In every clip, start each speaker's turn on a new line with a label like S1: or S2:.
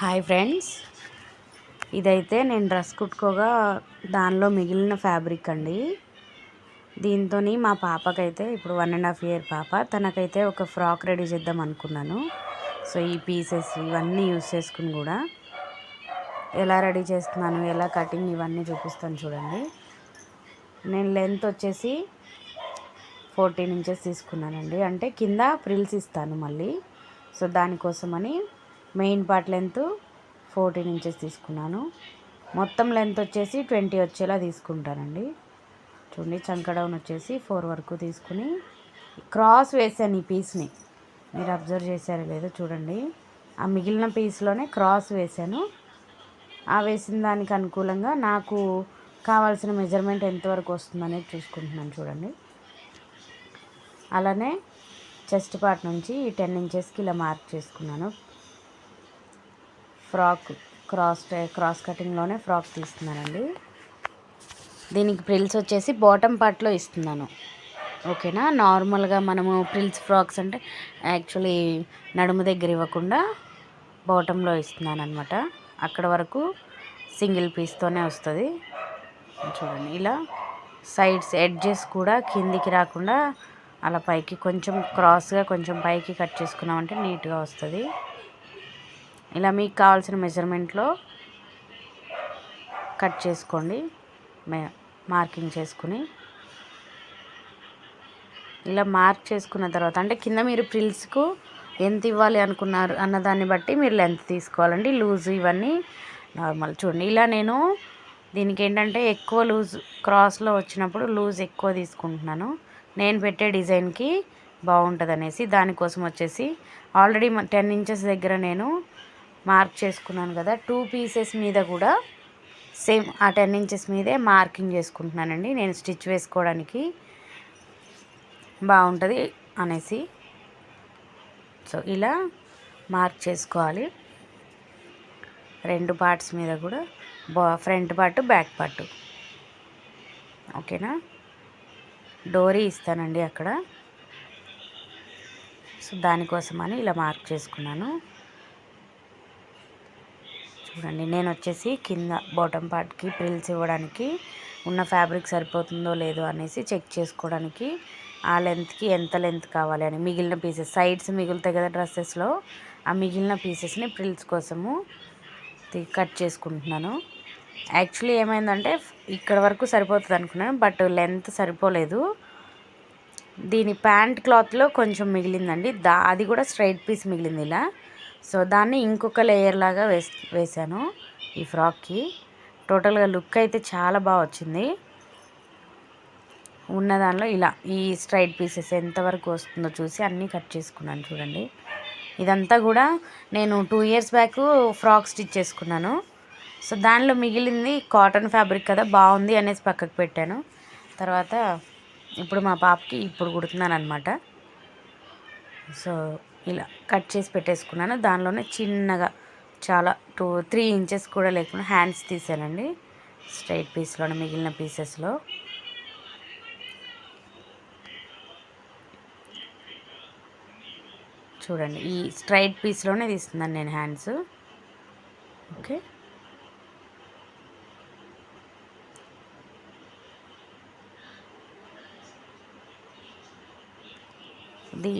S1: Hi friends. ఇదైతే నేను dress కుట్టుకోగా దానిలో మిగిలిన ఫ్యాబ్రిక్ అండి. దీంతో మా పాపకైతే ఇప్పుడు వన్ అండ్ హాఫ్ ఇయర్ పాప. తనకైతే ఒక ఫ్రాక్ రెడీ చేద్దాం అనుకున్నాను. సో ఈ పీసెస్ ఇవన్నీ యూస్ చేసుకుని కూడా ఎలా రెడీ చేస్తున్నాను ఎలా కటింగ్ ఇవన్నీ చూపిస్తాను చూడండి. నేను లెంత్ వచ్చేసి ఫోర్టీన్ ఇంచెస్ తీసుకున్నానండి. అంటే కింద ప్రిల్స్ ఇస్తాను మళ్ళీ. సో దానికోసమని main part length fourteen inches తీసుకున్నాను. మొత్తం లెంత్ వచ్చేసి ట్వంటీ వచ్చేలా తీసుకుంటానండి. చూడండి చంకడౌన్ వచ్చేసి ఫోర్ వరకు తీసుకుని క్రాస్ వేసాను ఈ పీస్ని. మీరు అబ్జర్వ్ చేశారో లేదో చూడండి. ఆ మిగిలిన పీస్లోనే క్రాస్ వేసాను. ఆ వేసిన దానికి అనుకూలంగా నాకు కావాల్సిన మెజర్మెంట్ ఎంతవరకు వస్తుందనేది చూసుకుంటున్నాను చూడండి. అలానే చెస్ట్ పార్ట్ నుంచి ఈ టెన్ ఇంచెస్కి ఇలా మార్క్ చేసుకున్నాను. ఫ్రాక్ క్రాస్ క్రాస్ కటింగ్లోనే ఫ్రాక్ తీస్తున్నానండి దీనికి ప్రిల్స్ వచ్చేసి బాటమ్ పార్ట్లో ఇస్తున్నాను. ఓకేనా? నార్మల్గా మనము ప్రిల్స్ ఫ్రాక్స్ అంటే యాక్చువల్లీ నడుము దగ్గర ఇవ్వకుండా బాటంలో ఇస్తున్నాను అనమాట అక్కడ వరకు సింగిల్ పీస్తోనే వస్తుంది. చూడండి ఇలా సైడ్స్ ఎడ్జెస్ కూడా కిందికి రాకుండా అలా పైకి కొంచెం క్రాస్గా కొంచెం పైకి కట్ చేసుకున్నామంటే నీట్గా వస్తుంది. ఇలా మీకు కావాల్సిన మెజర్మెంట్లో కట్ చేసుకోండి మార్కింగ్ చేసుకుని. ఇలా మార్క్ చేసుకున్న తర్వాత అంటే కింద మీరు ప్రిల్స్కు ఎంత ఇవ్వాలి అనుకున్నారు అన్నదాన్ని బట్టి మీరు లెంత్ తీసుకోవాలండి లూజ్ ఇవన్నీ నార్మల్. చూడండి ఇలా నేను దీనికి ఏంటంటే ఎక్కువ లూజ్ క్రాస్లో వచ్చినప్పుడు లూజ్ ఎక్కువ తీసుకుంటున్నాను. నేను పెట్టే డిజైన్కి బాగుంటుంది అనేసి దానికోసం వచ్చేసి ఆల్రెడీ టెన్ ఇంచెస్ దగ్గర నేను మార్క్ చేసుకున్నాను కదా. టూ పీసెస్ మీద కూడా సేమ్ ఆ టెన్ ఇంచెస్ మీదే మార్కింగ్ చేసుకుంటున్నానండి. నేను స్టిచ్ వేసుకోవడానికి బాగుంటుంది అనేసి. సో ఇలా మార్క్ చేసుకోవాలి. రెండు పార్ట్స్ మీద కూడా బా ఫ్రంట్ పార్ట్ బ్యాక్ పార్ట్. ఓకేనా? డోరీ ఇస్తానండి అక్కడ. సో దానికోసమని ఇలా మార్క్ చేసుకున్నాను. చూడండి. నేను వచ్చేసి కింద బాటమ్ పార్ట్కి ప్రిల్స్ ఇవ్వడానికి ఉన్న ఫ్యాబ్రిక్ సరిపోతుందో లేదో అనేసి చెక్ చేసుకోవడానికి ఆ లెంత్కి ఎంత లెంత్ కావాలి అని మిగిలిన పీసెస్ సైడ్స్ మిగులుతాయి కదా డ్రెస్సెస్లో ఆ మిగిలిన పీసెస్ని ప్రిల్స్ కోసము కట్ చేసుకుంటున్నాను. యాక్చువల్లీ ఏమైందంటే ఇక్కడ వరకు సరిపోతుంది అనుకున్నాను బట్ లెంత్ సరిపోలేదు. దీని ప్యాంట్ క్లాత్లో కొంచెం మిగిలిందండి. దా అది కూడా స్ట్రైట్ పీస్ మిగిలింది ఇలా. సో దాన్ని ఇంకొక లేయర్ లాగా వేస్ వేసాను ఈ ఫ్రాక్కి. టోటల్గా లుక్ అయితే చాలా బాగా వచ్చింది. ఉన్న దానిలో ఇలా ఈ స్ట్రైట్ పీసెస్ ఎంతవరకు వస్తుందో చూసి అన్నీ కట్ చేసుకున్నాను చూడండి. ఇదంతా కూడా నేను two years back frock stitch చేసుకున్నాను. సో దానిలో మిగిలింది కాటన్ ఫ్యాబ్రిక్ కదా బాగుంది అనేసి పక్కకు పెట్టాను. తర్వాత ఇప్పుడు మా పాపకి ఇప్పుడు కుడుతున్నాను అనమాట సో ఇలా కట్ చేసి పెట్టేసుకున్నాను. దానిలోనే చిన్నగా చాలా టూ త్రీ ఇంచెస్ కూడా లేకుండా హ్యాండ్స్ తీసానండి స్ట్రైట్ పీస్లోనే మిగిలిన పీసెస్లో. చూడండి ఈ స్ట్రైట్ పీస్లోనే తీస్తున్నాను నేను హ్యాండ్స్. ఓకే.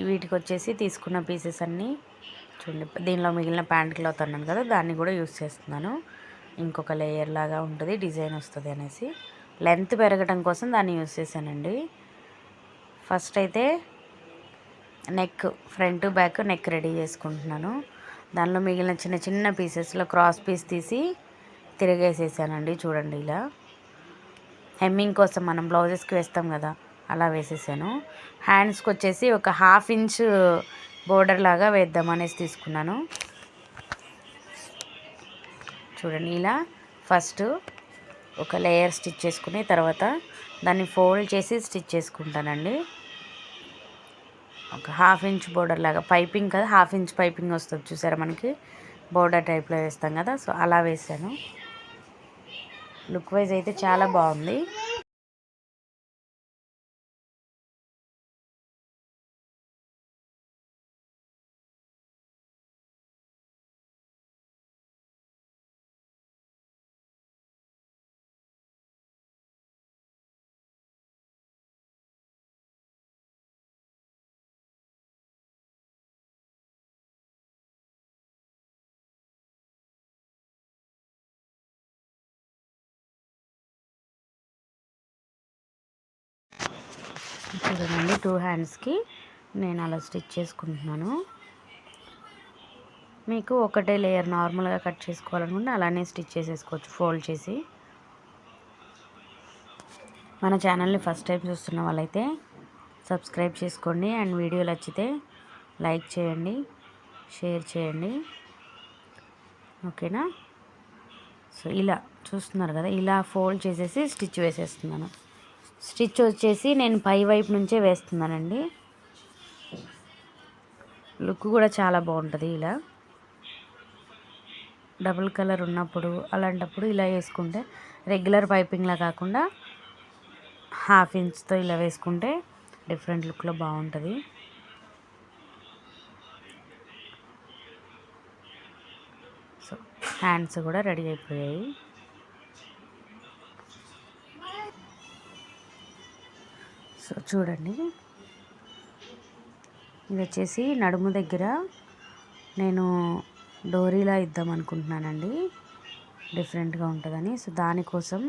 S1: వీటికి వచ్చేసి తీసుకున్న పీసెస్ అన్నీ చూడండి దీనిలో మిగిలిన ప్యాంట్ క్లాత్ అన్నాను కదా దాన్ని కూడా యూస్ చేస్తున్నాను. ఇంకొక లేయర్ లాగా ఉంటుంది డిజైన్ వస్తుంది అనేసి. లెంత్ పెరగడం కోసం దాన్ని యూస్ చేశానండి. ఫస్ట్ అయితే neck front back neck ready చేసుకుంటున్నాను. దానిలో మిగిలిన చిన్న చిన్న పీసెస్లో క్రాస్ పీస్ తీసి తిరిగేసేసానండి చూడండి ఇలా. హెమ్మింగ్ కోసం మనం బ్లౌజెస్కి వేస్తాం కదా అలా వేసేసాను. హ్యాండ్స్కి వచ్చేసి ఒక హాఫ్ ఇంచ్ బోర్డర్ లాగా వేద్దామనేసి తీసుకున్నాను. చూడండి ఇలా ఫస్ట్ ఒక లేయర్ స్టిచ్ చేసుకుని తర్వాత దాన్ని ఫోల్డ్ చేసి స్టిచ్ చేసుకుంటానండి. ఒక హాఫ్ ఇంచ్ బోర్డర్ లాగా పైపింగ్ కదా హాఫ్ ఇంచ్ పైపింగ్ వస్తుంది చూసారా మనకి? బోర్డర్ టైప్లో వేస్తాం కదా సో అలా వేసాను. లుక్ వైజ్ అయితే చాలా బాగుంది. చూడండి టూ హ్యాండ్స్కి నేను అలా స్టిచ్ చేసుకుంటున్నాను. మీకు ఒకటే లేయర్ నార్మల్గా కట్ చేసుకోవాలనుకుంటే అలానే స్టిచ్ చేసేసుకోవచ్చు ఫోల్డ్ చేసి. మన ఛానల్ని ఫస్ట్ టైం చూస్తున్న వాళ్ళైతే సబ్స్క్రైబ్ చేసుకోండి అండ్ వీడియోలు నచ్చితే లైక్ చేయండి షేర్ చేయండి. ఓకేనా? సో ఇలా చూస్తున్నారు కదా ఇలా ఫోల్డ్ చేసేసి స్టిచ్ వేసేస్తున్నాను. స్టిచ్ వచ్చేసి నేను పై వైపు నుంచే వేస్తున్నానండి. లుక్ కూడా చాలా బాగుంటుంది ఇలా. డబుల్ కలర్ ఉన్నప్పుడు అలాంటప్పుడు ఇలా వేసుకుంటే రెగ్యులర్ పైపింగ్లా కాకుండా హాఫ్ ఇంచ్తో ఇలా వేసుకుంటే డిఫరెంట్ లుక్లో బాగుంటుంది. సో హ్యాండ్స్ కూడా రెడీ అయిపోయాయి. సో చూడండి. ఇది వచ్చేసి నడుము దగ్గర నేను డోరీలా ఇద్దాం అనుకుంటున్నానండి. డిఫరెంట్గా ఉంటుందని. సో దానికోసం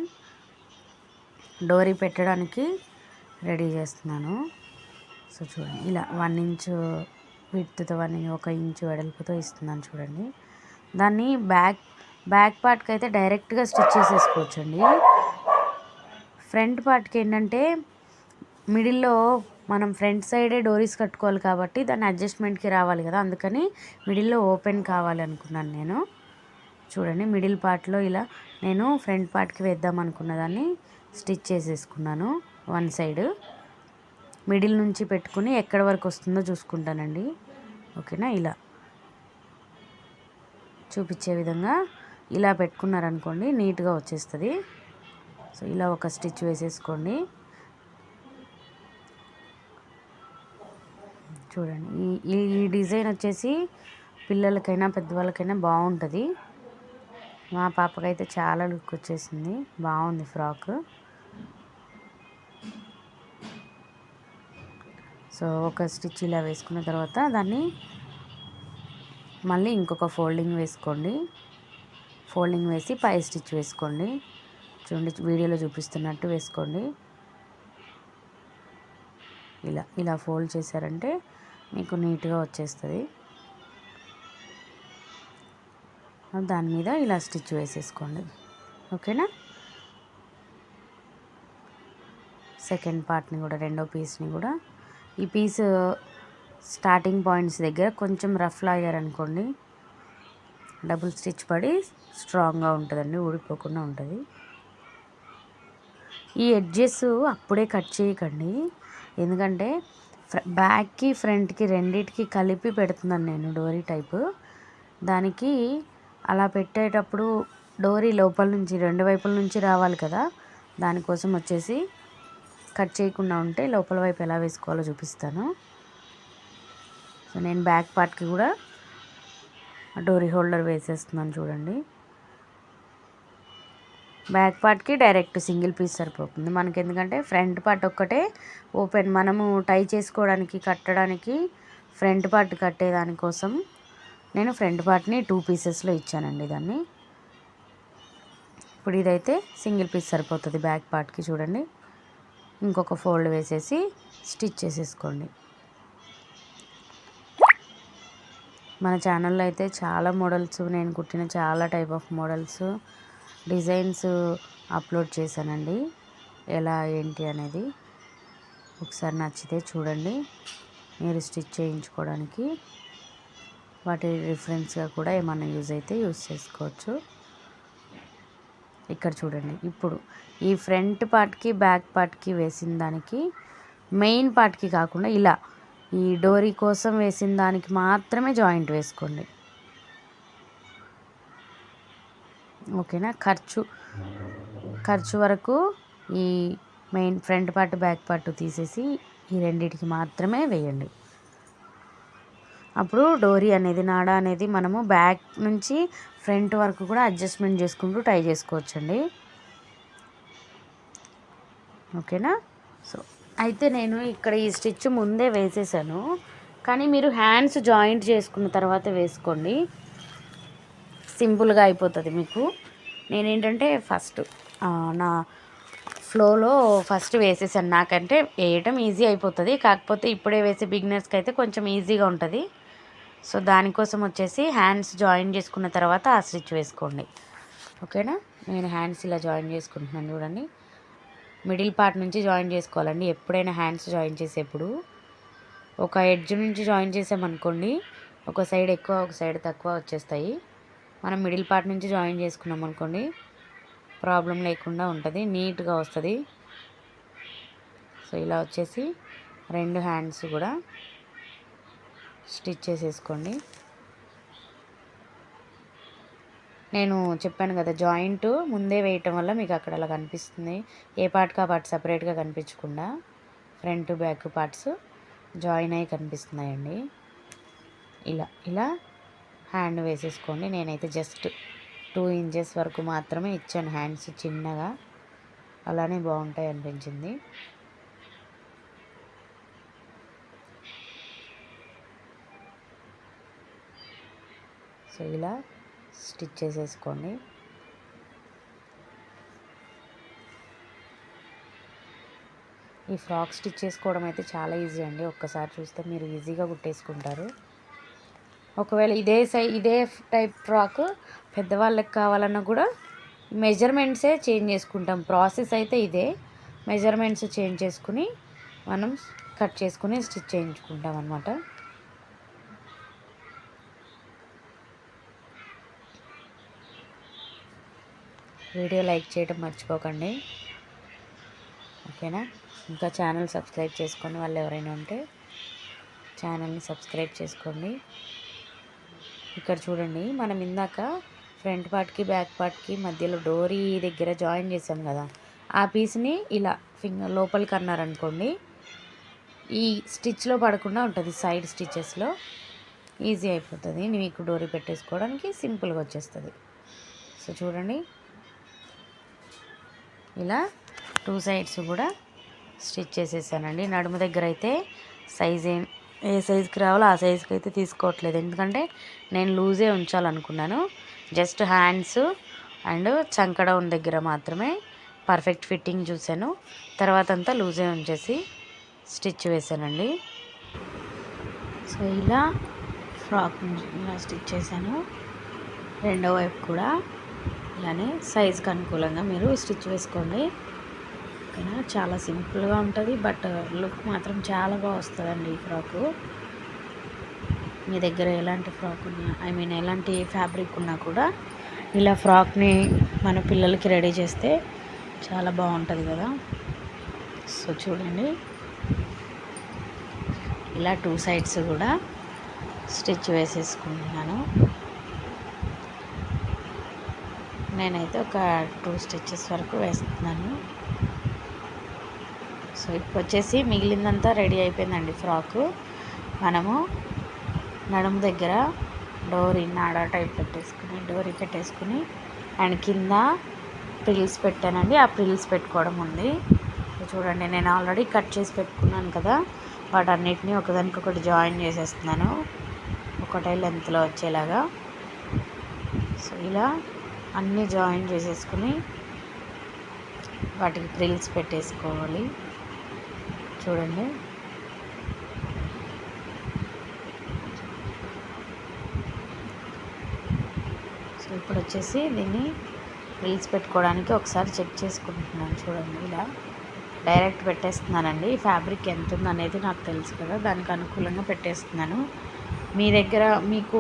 S1: డోరీ పెట్టడానికి రెడీ చేస్తున్నాను. సో చూడండి. ఇలా వన్ ఇంచు విడ్త్తో వన్ ఒక ఇంచు వెడల్పుతో ఇస్తున్నాను చూడండి. దాన్ని బ్యాక్ బ్యాక్ పార్ట్కి అయితే డైరెక్ట్గా స్టిచ్ చేసేసుకోవచ్చండి. ఫ్రంట్ పార్ట్కి ఏంటంటే మిడిల్లో మనం ఫ్రంట్ సైడే డోరీస్ కట్టుకోవాలి కాబట్టి దాన్ని అడ్జస్ట్మెంట్కి రావాలి కదా. అందుకని మిడిల్లో ఓపెన్ కావాలి అనుకున్నాను నేను. చూడండి మిడిల్ పార్ట్లో ఇలా నేను ఫ్రంట్ పార్ట్కి వేద్దాం అనుకున్న దాన్ని స్టిచ్ చేసేసుకున్నాను వన్ సైడ్. మిడిల్ నుంచి పెట్టుకుని ఎక్కడి వరకు వస్తుందో చూసుకుంటానండి. ఓకేనా? ఇలా. చూపించే విధంగా ఇలా పెట్టుకున్నారనుకోండి నీట్గా వచ్చేస్తుంది. సో ఇలా ఒక స్టిచ్ వేసేసుకోండి. చూడండి. ఈ ఈ డిజైన్ వచ్చేసి పిల్లలకైనా పెద్దవాళ్ళకైనా బాగుంటుంది. మా పాపకైతే చాలా లుక్ వచ్చేసింది. బాగుంది ఫ్రాక్. సో ఒక స్టిచ్ ఇలా వేసుకున్న తర్వాత దాన్ని మళ్ళీ ఇంకొక ఫోల్డింగ్ వేసుకోండి. ఫోల్డింగ్ వేసి పై స్టిచ్ వేసుకోండి. చూడండి వీడియోలో చూపిస్తున్నట్టు వేసుకోండి. ఇలా ఇలా ఫోల్డ్ చేశారంటే మీకు నీట్గా వచ్చేస్తుంది. దాని మీద ఇలా స్టిచ్ వేసేసుకోండి. ఓకేనా? సెకండ్ పార్ట్ని కూడా రెండో పీస్ని కూడా. ఈ పీస్ స్టార్టింగ్ పాయింట్స్ దగ్గర కొంచెం రఫ్ లాగారనుకోండి డబుల్ స్టిచ్ పడి స్ట్రాంగ్గా ఉంటుందండి ఊడిపోకుండా ఉంటుంది. ఈ ఎడ్జెస్ అప్పుడే కట్ చేయకండి. ఎందుకంటే బ్యాక్కి ఫ్రంట్కి రెండిటికి కలిపి పెడుతున్నాను నేను డోరీ టైపు. దానికి అలా పెట్టేటప్పుడు డోరీ లోపల నుంచి రెండు వైపుల నుంచి రావాలి కదా. దానికోసం వచ్చేసి కట్ చేయకుండా ఉంటే లోపల వైపు ఎలా వేసుకోవాలో చూపిస్తాను. సో నేను బ్యాక్ పార్ట్కి కూడా డోరీ హోల్డర్ వేసేస్తున్నాను చూడండి. బ్యాక్ పార్ట్కి డైరెక్ట్ సింగిల్ పీస్ సరిపోతుంది. మనకి ఎందుకంటే ఫ్రంట్ పార్ట్ ఒక్కటే ఓపెన్. మనము టై చేసుకోవడానికి కట్టడానికి ఫ్రంట్ పార్ట్ కట్టేదానికోసం నేను ఫ్రంట్ పార్ట్ని టూ పీసెస్లో ఇచ్చానండి దాన్ని. ఇప్పుడు ఇదైతే సింగిల్ పీస్ సరిపోతుంది బ్యాక్ పార్ట్కి చూడండి. ఇంకొక ఫోల్డ్ వేసేసి స్టిచ్ చేసేసుకోండి. మన ఛానల్లో అయితే చాలా మోడల్స్ నేను కుట్టిన చాలా type of models designs upload చేశానండి. ఎలా ఏంటి అనేది ఒకసారి నచ్చితే చూడండి. మీరు స్టిచ్ చేయించుకోవడానికి వాటి రిఫరెన్స్గా కూడా ఏమైనా యూజ్ అయితే యూజ్ చేసుకోవచ్చు. ఇక్కడ చూడండి. ఇప్పుడు ఈ ఫ్రంట్ పార్ట్కి బ్యాక్ పార్ట్కి వేసిన దానికి మెయిన్ పార్ట్కి కాకుండా ఇలా ఈ డోరీ కోసం వేసిన దానికి మాత్రమే జాయింట్ వేసుకోండి. ఓకేనా? ఖర్చు ఖర్చు వరకు ఈ main front part back part తీసేసి ఈ రెండింటికి మాత్రమే వేయండి. అప్పుడు డోరీ అనేది నాడ అనేది మనము బ్యాక్ నుంచి ఫ్రంట్ వరకు కూడా అడ్జస్ట్మెంట్ చేసుకుంటూ టై చేసుకోవచ్చండి. ఓకేనా? సో అయితే నేను ఇక్కడ ఈ స్టిచ్ ముందే వేసేసాను. కానీ మీరు హ్యాండ్స్ జాయింట్ చేసుకున్న తర్వాత వేసుకోండి. సింపుల్గా అయిపోతుంది మీకు. నేనేంటంటే ఫస్ట్ నా ఫ్లోలో ఫస్ట్ వేసేసాను. నాకంటే వేయటం ఈజీ అయిపోతుంది. కాకపోతే ఇప్పుడే వేసే బిగినర్స్కి అయితే కొంచెం ఈజీగా ఉంటుంది. సో దానికోసం వచ్చేసి హ్యాండ్స్ జాయిన్ చేసుకున్న తర్వాత ఆ స్టిచ్ వేసుకోండి. ఓకేనా? నేను హ్యాండ్స్ ఇలా జాయిన్ చేసుకుంటున్నాను చూడండి. మిడిల్ పార్ట్ నుంచి జాయిన్ చేసుకోవాలండి. ఎప్పుడైనా హ్యాండ్స్ జాయిన్ చేసేప్పుడు. ఒక ఎడ్జ్ నుంచి జాయిన్ చేసామనుకోండి ఒక సైడ్ ఎక్కువ ఒక సైడ్ తక్కువ వచ్చేస్తాయి. మనం మిడిల్ పార్ట్ నుంచి జాయిన్ చేసుకున్నాం అనుకోండి ప్రాబ్లం లేకుండా ఉంటుంది నీట్గా వస్తుంది. సో ఇలా వచ్చేసి రెండు హ్యాండ్స్ కూడా స్టిచ్ చేసేసుకోండి. నేను చెప్పాను కదా జాయింట్ ముందే వేయటం వల్ల మీకు అక్కడ అలా కనిపిస్తుంది. ఏ పార్ట్కి ఆ పార్ట్ సపరేట్గా కనిపించకుండా ఫ్రంట్ బ్యాక్ పార్ట్స్ జాయిన్ అయ్యి కనిపిస్తున్నాయండి. ఇలా ఇలా హ్యాండ్ వేసేసుకోండి. నేనైతే జస్ట్ టూ ఇంచెస్ వరకు మాత్రమే ఇచ్చాను హ్యాండ్స్ చిన్నగా. అలానే బాగుంటాయి అనిపించింది. సో ఇలా స్టిచ్ చేసేసుకోండి. ఈ ఫ్రాక్ స్టిచ్ చేసుకోవడం అయితే చాలా ఈజీ అండి. ఒక్కసారి చూస్తే మీరు ఈజీగా కుట్టేసుకుంటారు. ఒకవేళ ఇదే సై ఇదే టైప్ ఫ్రాక్ పెద్దవాళ్ళకి కావాలన్నా కూడా మెజర్మెంట్సే చేంజ్ చేసుకుంటాం. ప్రాసెస్ అయితే ఇదే. మెజర్మెంట్స్ చేంజ్ చేసుకుని మనం కట్ చేసుకుని స్టిచ్ చేయించుకుంటాం అనమాట వీడియో లైక్ చేయడం మర్చిపోకండి. ఓకేనా? ఇంకా ఛానల్ సబ్స్క్రైబ్ చేసుకొని వాళ్ళు ఎవరైనా ఉంటే ఛానల్ని సబ్స్క్రైబ్ చేసుకోండి. ఇక్కడ చూడండి మనం ఇందాక ఫ్రంట్ పార్ట్కి బ్యాక్ పార్ట్కి మధ్యలో డోరీ దగ్గర జాయిన్ చేసాం కదా. ఆ పీస్ని ఇలా ఫింగర్ లోపలికి అన్నారనుకోండి ఈ స్టిచ్లో పడకుండా ఉంటుంది సైడ్ స్టిచెస్లో. ఈజీ అయిపోతుంది. మీకు డోరీ పెట్టేసుకోవడానికి సింపుల్గా వచ్చేస్తుంది. సో చూడండి. ఇలా టూ సైడ్స్ కూడా స్టిచ్ చేసేసానండి. నడుము దగ్గర అయితే సైజ్ ఏ సైజుకి రావాలో ఆ సైజుకి అయితే తీసుకోవట్లేదు. ఎందుకంటే నేను లూజే ఉంచాలనుకున్నాను. జస్ట్ హ్యాండ్స్ అండ్ చంకడౌన్ దగ్గర మాత్రమే పర్ఫెక్ట్ ఫిట్టింగ్ చూశాను. తర్వాత అంతా లూజే ఉంచేసి స్టిచ్ వేసానండి సో ఇలా ఫ్రాక్ ఇలా స్టిచ్ చేశాను. రెండో వైపు కూడా ఇలానే సైజ్కి అనుకూలంగా మీరు స్టిచ్ వేసుకోండి. ఓకేనా చాలా సింపుల్గా ఉంటుంది బట్ లుక్ మాత్రం చాలా బాగా వస్తుందండి ఈ ఫ్రాకు. మీ దగ్గర ఎలాంటి ఫ్రాక్ ఉన్నా ఐ మీన్ ఎలాంటి ఫ్యాబ్రిక్ ఉన్నా కూడా ఇలా ఫ్రాక్ని మన పిల్లలకి రెడీ చేస్తే చాలా బాగుంటుంది కదా. సో చూడండి. ఇలా టూ సైడ్స్ కూడా స్టిచ్ వేసేసుకుంటున్నాను. నేనైతే ఒక టూ స్టిచ్చెస్ వరకు వేస్తున్నాను. సో ఇప్పుడు వచ్చేసి మిగిలిందంతా రెడీ అయిపోయిందండి ఫ్రాకు. మనము నడుము దగ్గర డోరీ నాడా టైప్ పెట్టేసుకుని డోరీ పెట్టేసుకుని అండ్ కింద ప్రిల్స్ పెట్టానండి. ఆ ప్రిల్స్ పెట్టుకోవడం ఉంది. చూడండి నేను ఆల్రెడీ కట్ చేసి పెట్టుకున్నాను కదా. వాటన్నిటిని ఒకదానికొకటి జాయిన్ చేసేస్తున్నాను. ఒకటే లెంత్లో వచ్చేలాగా. సో ఇలా అన్నీ జాయిన్ చేసేసుకుని వాటికి ప్రిల్స్ పెట్టేసుకోవాలి. చూడండి. సో ఇప్పుడు వచ్చేసి దీన్ని రీల్స్ పెట్టుకోవడానికి ఒకసారి చెక్ చేసుకుంటున్నాను. చూడండి ఇలా డైరెక్ట్ పెట్టేస్తున్నానండి. ఫ్యాబ్రిక్ ఎంత ఉందనేది నాకు తెలుసు కదా దానికి అనుకూలంగా పెట్టేస్తున్నాను. మీ దగ్గర మీకు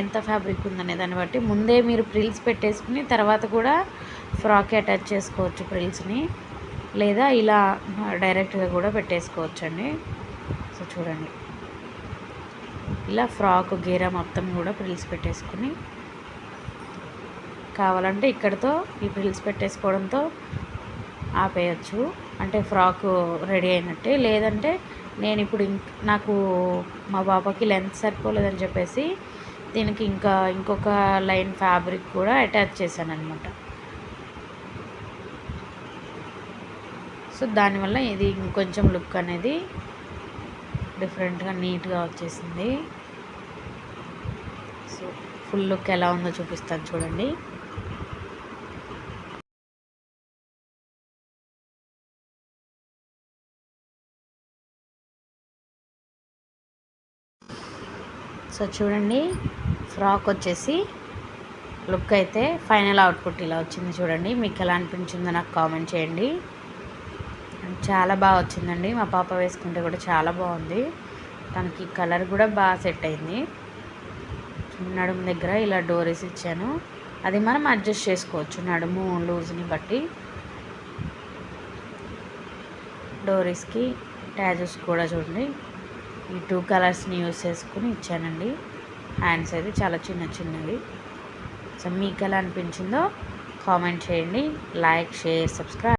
S1: ఎంత ఫ్యాబ్రిక్ ఉందనే దాన్ని బట్టి ముందే మీరు ప్రిల్స్ పెట్టేసుకుని తర్వాత కూడా ఫ్రాక్ అటాచ్ చేసుకోవచ్చు ప్రిల్స్ని లేదా ఇలా డైరెక్ట్గా కూడా పెట్టేసుకోవచ్చు అండి సో చూడండి. ఇలా ఫ్రాక్ గీర మొత్తం కూడా ప్రిల్స్ పెట్టేసుకుని కావాలంటే ఇక్కడతో ఈ ప్రిల్స్ పెట్టేసుకోవడంతో ఆపేయచ్చు. అంటే ఫ్రాక్ రెడీ అయినట్టే. లేదంటే నేను ఇప్పుడు నాకు మా బాబాకి లెంత్ సరిపోలేదని చెప్పేసి దీనికి ఇంకా ఇంకొక లైన్ ఫ్యాబ్రిక్ కూడా అటాచ్ చేశాను అనమాట సో దానివల్ల ఇది ఇంకొంచెం లుక్ అనేది డిఫరెంట్గా నీట్గా వచ్చేసింది. సో ఫుల్ లుక్ ఎలా ఉందో చూపిస్తాను చూడండి. సో చూడండి. ఫ్రాక్ వచ్చేసి లుక్ అయితే ఫైనల్ అవుట్పుట్ ఇలా వచ్చింది చూడండి. మీకు ఎలా అనిపించిందో నాకు కామెంట్ చేయండి. చాలా బాగా వచ్చిందండి. మా పాప వేసుకుంటే కూడా చాలా బాగుంది. తనకి కలర్ కూడా బాగా సెట్ అయింది. నడుము దగ్గర ఇలా డోరీస్ ఇచ్చాను. అది మనం అడ్జస్ట్ చేసుకోవచ్చు నడుము లూజ్ని బట్టి. డోరీస్కి ట్యాజెస్ కూడా చూడండి. ఈ టూ కలర్స్ని యూస్ చేసుకుని ఇచ్చానండి. హ్యాండ్స్ అయితే చాలా చిన్న చిన్నవి. సో మీకు ఎలా అనిపించిందో కామెంట్ చేయండి. Like share subscribe.